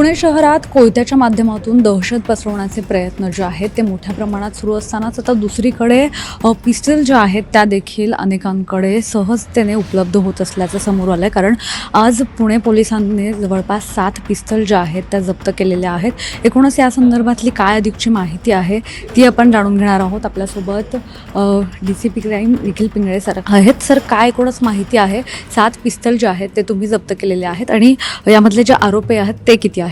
पुणे शहरात कोयत्याच्या माध्यमातून दहशत पसरवण्याचे प्रयत्न जे आहेत ते मोठ्या प्रमाणात सुरू असतानाच आता दुसरीकडे पिस्टल ज्या आहेत त्या देखील अनेकांकडे सहजतेने उपलब्ध होत असल्याचं समोर आलं आहे कारण आज पुणे पोलिसांनी जवळपास सात पिस्तल ज्या आहेत त्या जप्त केलेल्या आहेत. एकूणच या संदर्भातली काय अधिकची माहिती आहे ती आपण जाणून घेणार आहोत. आपल्यासोबत D C P crime Nikhil Pingale sir आहेत. सर काय एकूणच माहिती आहे? सात पिस्तल जे आहेत ते तुम्ही जप्त केलेले आहेत आणि यामधले जे आरोपी आहेत ते किती आहेत?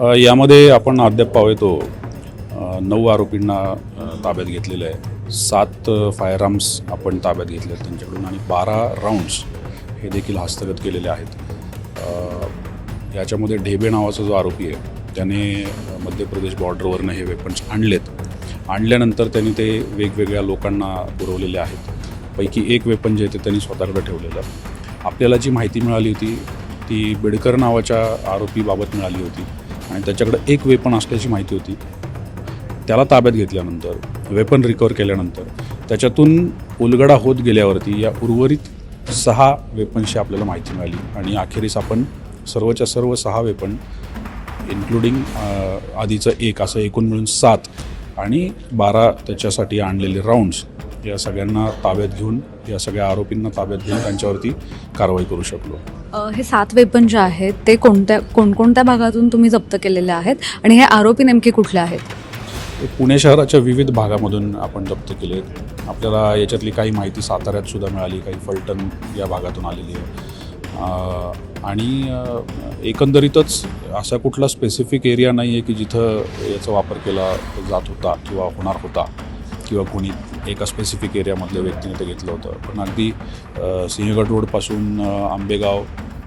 अ, यामध्ये आपण अद्याप पाहतो नऊ आरोपींना ताब्यात घेतलेलं आहे. सात फायर आर्म्स आपण ताब्यात घेतले आहेत त्यांच्याकडून आणि बारा राऊंड्स हे देखील हस्तगत केलेले आहेत. याच्यामध्ये ढेबे नावाचा जो आरोपी आहे त्याने मध्य प्रदेश बॉर्डरवरनं हे वेपन्स आणलेत. आणल्यानंतर त्यांनी ते वेगवेगळ्या लोकांना पुरवलेले आहेत. पैकी एक वेपन जे आहे ते त्यांनी स्वतःकडे ठेवलेलं आपल्याला जी माहिती मिळाली होती ती बेडकर नावाच्या आरोपीबाबत मिळाली होती. आणि त्याच्याकडे एक वेपन असल्याची माहिती होती. त्याला ताब्यात घेतल्यानंतर वेपन रिकवर केल्यानंतर त्याच्यातून उलगडा होत गेल्यावरती या उर्वरित सहा वेपन्सची आपल्याला माहिती मिळाली. आणि अखेरीस आपण सर्वच्या सर्व सहा वेपन इन्क्लुडिंग आधीचं एक असं एकूण मिळून सात आणि बारा त्याच्यासाठी आणलेले राऊंड्स या सगळ्यांना ताब्यात घेऊन या सगळ्या आरोपींना ताब्यात घेऊन त्यांच्यावरती कारवाई करू शकलो. अ, हे सात वेपन जे आहेत ते कोणत्या कोणकोणत्या भागातून तुम्ही जप्त केलेले आहेत आणि हे आरोपी नेमके कुठले आहेत? ते पुणे शहराच्या विविध भागामधून आपण जप्त केले. आपल्याला याच्यातली काही माहिती साताऱ्यात सुद्धा मिळाली काही फलटण या भागातून आलेली आहे. अं, आणि अं, एकंदरीतच असा कुठला स्पेसिफिक एरिया नाही आहे की जिथं याचा वापर केला जात होता किंवा होणार होता. किंवा कोणी एका स्पेसिफिक एरियामधल्या व्यक्तीने ते घेतलं होतं. पण अगदी सिंहगड रोडपासून आंबेगाव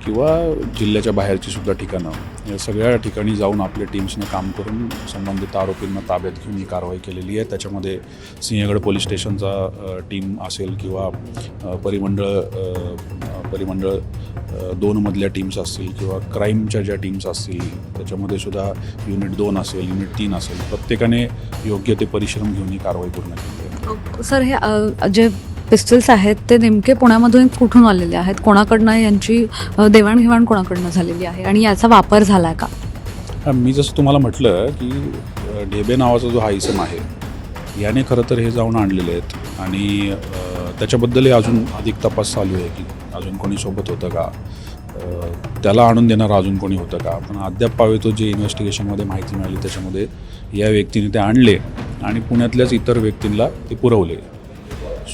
किंवा जिल्ह्याच्या बाहेरची सुद्धा ठिकाणं. या सगळ्या ठिकाणी जाऊन आपल्या टीम्सने काम करून संबंधित आरोपींना ताब्यात घेऊन ही कारवाई केलेली आहे. त्याच्यामध्ये सिंहगड पोलीस स्टेशनचा टीम असेल किंवा परिमंडळ परिमंडळ दोनमधल्या टीम्स असतील किंवा क्राईमच्या ज्या टीम्स असतील त्याच्यामध्ये सुद्धा युनिट दोन असेल युनिट तीन असेल प्रत्येकाने योग्य ते परिश्रम घेऊन ही कारवाई पूर्ण केली आहे. सर हे जे पिस्टल्स आहेत ते नेमके पुण्यामधून कुठून आलेले आहेत? कोणाकडनं यांची देवाणघेवाण कोणाकडनं झालेली आहे? आणि याचा वापर झाला आहे का मी जसं तुम्हाला म्हटलं की डेबे ढेबे नावाचा जो हा इसम आहे याने खरं तर हे जाऊन आणलेले आहेत. आणि त्याच्याबद्दलही अजून अधिक तपास चालू आहे की अजून कोणी सोबत होतं का? त्याला आणून देणारं अजून कोणी होतं का? पण अद्याप पावेतो जे इन्व्हेस्टिगेशनमध्ये माहिती मिळाली त्याच्यामध्ये या व्यक्तीने ते आणले आणि पुण्यातल्याच इतर व्यक्तींना ते पुरवले.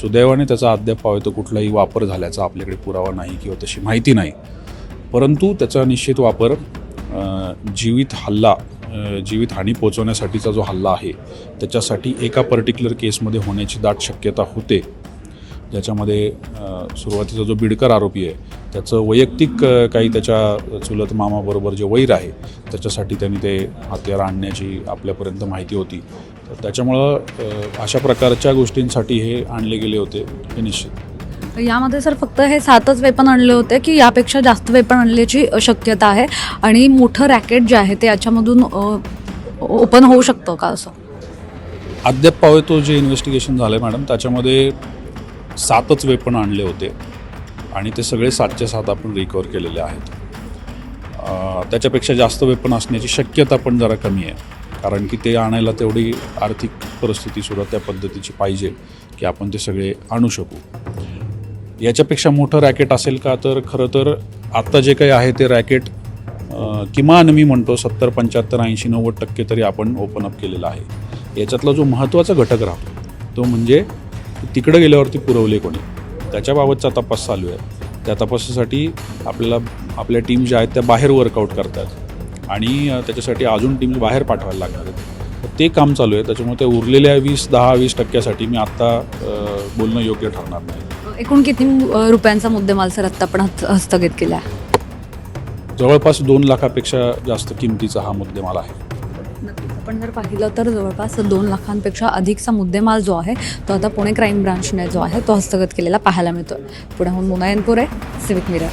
सुदैवाने त्याचा अद्याप पावेतो कुठलाही वापर झाल्याचा आपल्याकडे पुरावा नाही किंवा तशी माहिती नाही. परंतु त्याचा निश्चित वापर जीवित हल्ला जीवित हानी पोचवण्यासाठीचा जो हल्ला आहे त्याच्यासाठी एका पर्टिक्युलर केसमध्ये होण्याची दाट शक्यता होते. ज्याच्यामध्ये सुरुवातीचा जो बिडकर आरोपी आहे त्याचं वैयक्तिक काही त्याच्या चुलत मामाबरोबर जे वैर आहे त्याच्यासाठी त्यांनी ते हत्यार आणण्याची आपल्यापर्यंत माहिती होती. तर त्याच्यामुळं अशा प्रकारच्या गोष्टींसाठी हे आणले गेले होते हे निश्चित. यामध्ये सर फक्त हे सातच वेपन आणले होते की यापेक्षा जास्त वेपन आणल्याची शक्यता आहे आणि मोठं रॅकेट जे आहे ते याच्यामधून ओपन होऊ शकतं का असं? अद्याप पावेतो जे इन्व्हेस्टिगेशन झालं आहे मॅडम त्याच्यामध्ये सातच वेपन आणले होते आणि ते सगळे सातच्या सात आपण रिकवर केलेले आहेत. त्याच्यापेक्षा जास्त वेपन असण्याची शक्यता पण जरा कमी आहे. कारण की ते आणायला तेवढी आर्थिक परिस्थितीसुद्धा त्या पद्धतीची पाहिजे की आपण ते सगळे आणू शकू. याच्यापेक्षा मोठं रॅकेट असेल का तर खरं तर आत्ता जे काही आहे ते रॅकेट किमान मी म्हणतो सत्तर पंच्याहत्तर ऐंशी नव्वद टक्के तरी आपण ओपन अप केलेला आहे. याच्यातला जो महत्त्वाचा घटक राहतो तो म्हणजे तिकडं गेल्यावरती पुरवले कोणी. त्याच्याबाबतचा तपास चालू आहे. त्या तपासासाठी आपल्याला आपल्या टीम ज्या आहेत त्या बाहेर वर्कआउट करतात. आणि त्याच्यासाठी अजून टीम्स बाहेर पाठवायला लागणार आहेत. ते काम चालू आहे. त्याच्यामुळे त्या उरलेल्या वीस दहा वीस टक्क्यासाठी मी आत्ता बोलणं योग्य ठरणार नाही. एकूण किती रुपयांचा मुद्देमाल सर आत्ता आपण हस्त- हस्तगत केला जवळपास दोन लाखापेक्षा जास्त किमतीचा हा मुद्देमाल आहे. आपण जर पाहिलं तर जवळपास दोन लाखांपेक्षा अधिकचा मुद्देमाल जो आहे तो आता पुणे क्राईम ब्रांचने जो आहे तो हस्तगत केलेला पाहायला मिळतोय. पुण्याहून मुनायनपूर आहे सिविक मिरर.